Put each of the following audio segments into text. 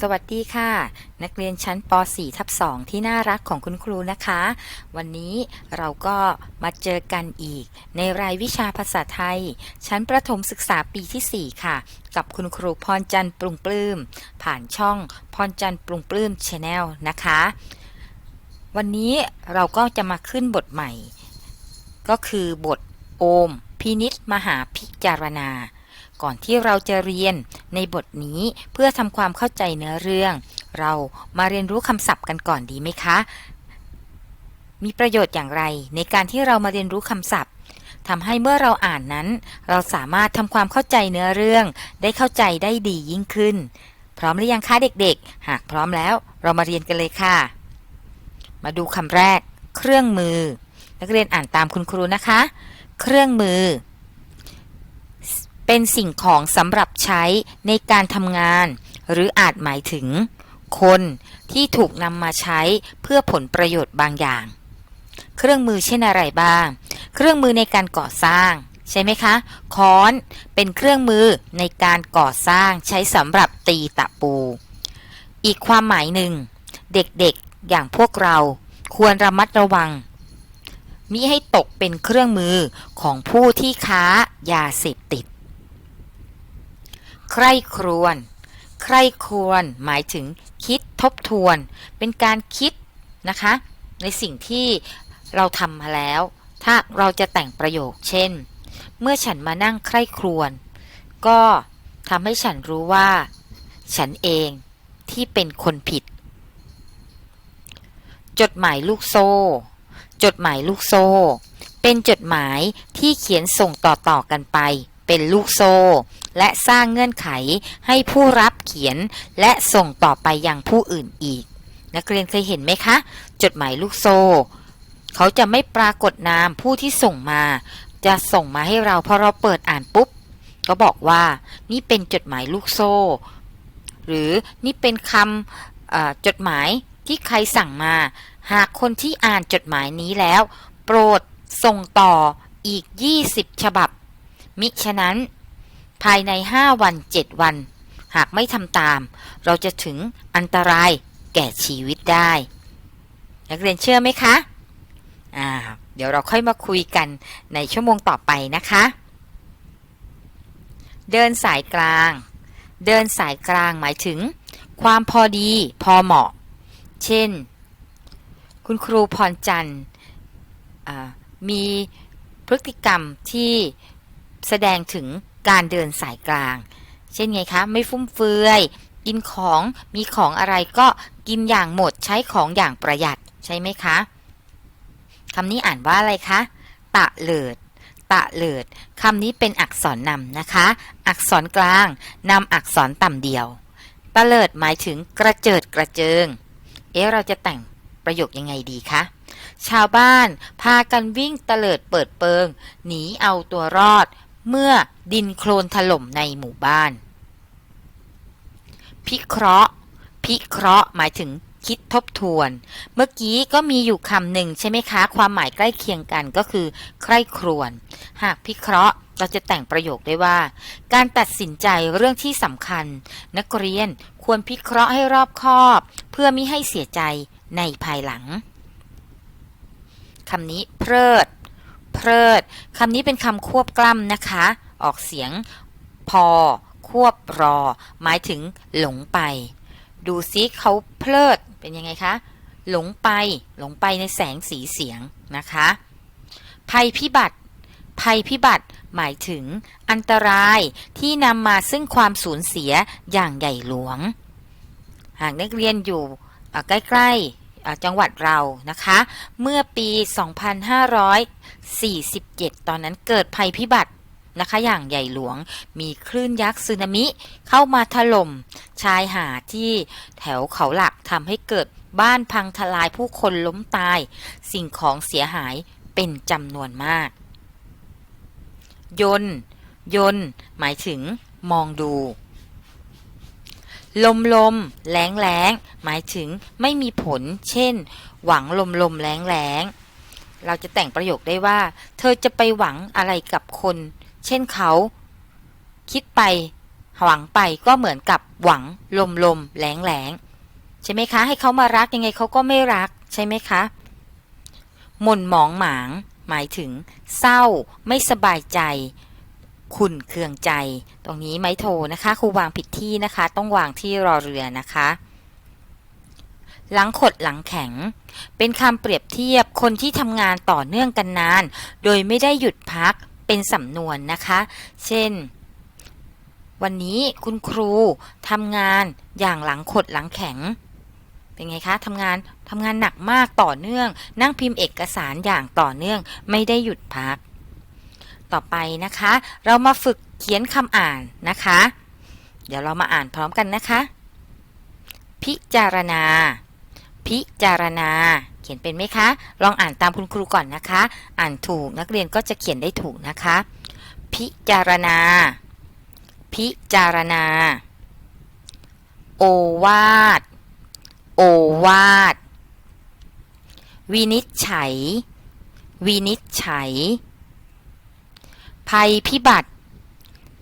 สวัสดีค่ะ นักเรียนชั้นป .4 ทับ2ที่น่ารักของคุณครูนะคะ วันนี้เราก็มาเจอกันอีก ในรายวิชาภาษาไทย ชั้นประถมศึกษาปีที่ 4 ค่ะ กับคุณครูพรจันทร์ปรุงปลื้ม ผ่านช่องพรจันทร์ปรุงปลื้มชาแนลนะคะ วันนี้เราก็จะมาขึ้นบทใหม่ ก็คือบทโอม พินิษมหาพิจารณา ก่อนที่เราจะเรียนในบทนี้เพื่อทำความเข้าใจเนื้อเรื่อง เรามาเรียนรู้คำศัพท์กันก่อนดีไหมคะ มีประโยชน์อย่างไร ในการที่เรามาเรียนรู้คำศัพท์ทำให้เมื่อเราอ่านนั้น เราสามารถทำความเข้าใจเนื้อเรื่อง ได้เข้าใจได้ดียิ่งขึ้น พร้อมหรือยังคะเด็กๆ หากพร้อมแล้วเรามาเรียนกันเลยค่ะ มาดูคำแรก เครื่องมือ นักเรียนอ่านตามคุณครูนะคะ เครื่องมือ เป็นสิ่งของสำหรับใช้ในการทำงาน หรืออาจหมายถึง คนที่ถูกนำมาใช้เพื่อผลประโยชน์บางอย่าง เครื่องมือเช่นอะไรบ้าง เครื่องมือในการก่อสร้าง ใช่ไหมคะ ค้อนเป็นเครื่องมือในการก่อสร้างใช้สำหรับตีตะปู อีกความหมายหนึ่ง เด็กๆอย่างพวกเราควรระมัดระวังมิให้ตกเป็นเครื่องมือของผู้ที่ค้ายาเสพติด ใคร่ครวญใคร่ครวญหมายถึงคิดทบทวน เป็นการคิดนะคะ ในสิ่งที่เราทำมาแล้ว ถ้าเราจะแต่งประโยค เช่น เมื่อฉันมานั่งใคร่ครวญก็ทำให้ฉันรู้ว่า ฉันเองที่เป็นคนผิด จดหมายลูกโซ่ จดหมายลูกโซ่ เป็นจดหมายที่เขียนส่งต่อๆกันไป เป็นลูกโซ่ และสร้างเงื่อนไขให้ผู้รับเขียนและส่งต่อไปยังผู้อื่นอีก นักเรียนเคยเห็นไหมคะ จดหมายลูกโซ่ เขาจะไม่ปรากฏนามผู้ที่ส่งมา จะส่งมาให้เราพอเราเปิดอ่านปุ๊บ ก็บอกว่านี่เป็นจดหมายลูกโซ่ หรือนี่เป็นคำจดหมายที่ใครสั่งมา หากคนที่อ่านจดหมายนี้แล้ว โปรดส่งต่ออีก 20 ฉบับ มิฉะนั้น ภายใน 5 วัน 7 วัน หากไม่ทำตาม เราจะถึงอันตรายแก่ชีวิตได้ นักเรียนเชื่อไหมคะอ่าเดี๋ยวเราค่อยมาคุยกันในชั่วโมงต่อไปนะคะ เดินสายกลาง เดินสายกลางหมายถึง ความพอดีพอเหมาะ เช่น คุณครูพรจันทร์มีพฤติกรรมที่แสดงถึง การเดินสายกลาง เช่นไงคะ ไม่ฟุ่มเฟือย กินของมีของอะไรก็กินอย่างหมดใช้ของอย่างประหยัดใช่ไหมคะคำนี้อ่านว่าอะไรคะ ตะเลิด ตะเลิดคำนี้เป็นอักษรนำนะคะ อักษรกลางนำอักษรต่ำเดียว ตะเลิดหมายถึงกระเจิดกระเจิง เอ๊ะเราจะแต่งประโยคยังไงดีคะ ชาวบ้านพากันวิ่งตะเลิดเปิดเปิง หนีเอาตัวรอด เมื่อดินโคลนถล่มในหมู่บ้าน พิเคราะห์ พิเคราะห์หมายถึงคิดทบทวน เมื่อกี้ก็มีอยู่คำหนึ่งใช่ไหมคะ ความหมายใกล้เคียงกันก็คือ ใคร่ครวญหากพิเคราะห์เราจะแต่งประโยคได้ว่า การตัดสินใจเรื่องที่สำคัญ นักเรียนควรพิเคราะห์ให้รอบคอบ เพื่อไม่ให้เสียใจในภายหลังคำนี้เพลิด เพลิดคำนี้เป็นคำควบกล้ำนะคะ ออกเสียงพอ ควบรอ หมายถึงหลงไป ดูซิเขาเพลิดเป็นยังไงคะ หลงไป หลงไปในแสงสีเสียงนะคะ ภัยพิบัติ ภัยพิบัติ หมายถึง อันตรายที่นำมาซึ่งความสูญเสียอย่างใหญ่หลวง หากนักเรียนอยู่ใกล้ ๆ จังหวัดเรานะคะ เมื่อปี 2547 ตอนนั้นเกิดภัยพิบัตินะคะอย่างใหญ่หลวงมีคลื่นยักษ์สึนามิเข้ามาถล่มชายหาดที่แถวเขาหลักทำให้เกิดบ้านพังทลายผู้คนล้มตาย สิ่งของเสียหายเป็นจำนวนมาก ยนยนหมายถึงมองดู ลมลมแรงแรงหมายถึงไม่มีผล เช่น หวังลมลมแรงแรงเราจะแต่งประโยคได้ว่า เธอจะไปหวังอะไรกับคน เช่นเขา คิดไป หวังไปก็เหมือนกับหวังลมลมแหลงแหลงใช่ไหมคะ ให้เขามารักยังไงเขาก็ไม่รักใช่ไหมคะหม่นหมองหมาง หมายถึง เศร้า ไม่สบายใจ ขุ่นเคืองใจ ตรงนี้ไม้โทนะคะครูวางผิดที่นะคะ ต้องวางที่รอเรือนะคะหลังขดหลังแข็ง เป็นคำเปรียบเทียบคนที่ทำงานต่อเนื่องกันนาน โดยไม่ได้หยุดพักเป็นสำนวนนะคะ เช่น วันนี้คุณครูทำงานอย่างหลังขดหลังแข็ง เป็นไงคะทำงานทำงานหนักมากต่อเนื่อง นั่งพิมพ์เอกสารอย่างต่อเนื่อง ไม่ได้หยุดพัก ต่อไปนะคะ เรามาฝึกเขียนคำอ่านนะคะ เดี๋ยวเรามาอ่านพร้อมกันนะคะ พิจารณา พิจารณา เขียนเป็นไหมคะ ลองอ่านตามคุณครูก่อนนะคะ อ่านถูกนักเรียนก็จะเขียนได้ถูกนะคะ พิจารณา พิจารณา โอวาท โอวาท วินิจฉัย วินิจฉัย ภัยพิบัติ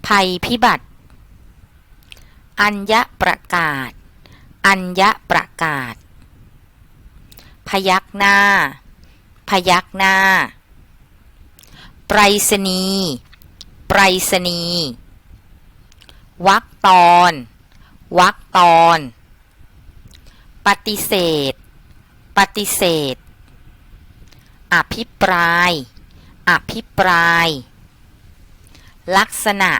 ภัยพิบัติ อัญญประกาศ อัญญประกาศ พยักหน้า พยักหน้าไปรษณีไปรษณีวักตอนวักตอน ปฏิเสธ ปฏิเสธ อภิปราย อภิปราย ลักษณะ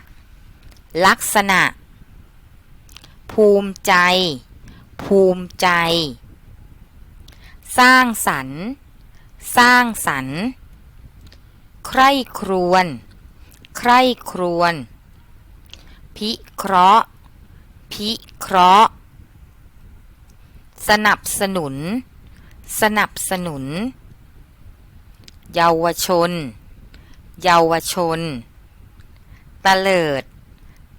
ลักษณะ ภูมิใจ ภูมิใจ สร้างสรรค์ สร้างสรรค์ ใคร่ครวญใคร่ครวญพิเคราะห์ พิเคราะห์ สนับสนุน สนับสนุน เยาวชน เยาวชน ตะเลิด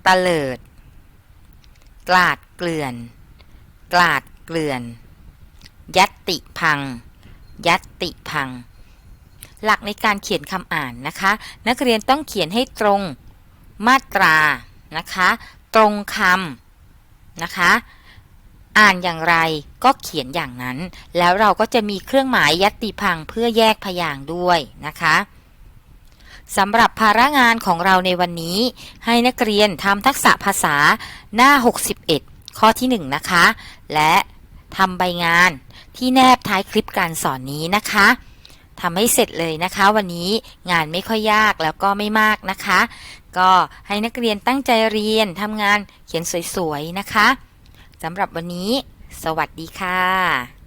ตะเลิด กลาดเกลื่อน กลาดเกลื่อน ยัตติพัง ยัตติพัง หลักในการเขียนคำอ่านนะคะ นักเรียนต้องเขียนให้ตรงมาตรานะคะ ตรงคำนะคะ อ่านอย่างไรก็เขียนอย่างนั้น แล้วเราก็จะมีเครื่องหมายยัตติพังเพื่อแยกพยางค์ด้วยนะคะ สำหรับภาระงานของเราในวันนี้ ให้นักเรียนทำทักษะภาษาหน้า 61 ข้อที่ 1 นะคะ และทำใบงานที่แนบท้ายคลิปการสอนนี้นะคะทำให้เสร็จเลยนะคะ วันนี้งานไม่ค่อยยากแล้วก็ไม่มากนะคะ ก็ให้นักเรียนตั้งใจเรียนทำงานเขียนสวยๆนะคะสำหรับวันนี้ สวัสดีค่ะ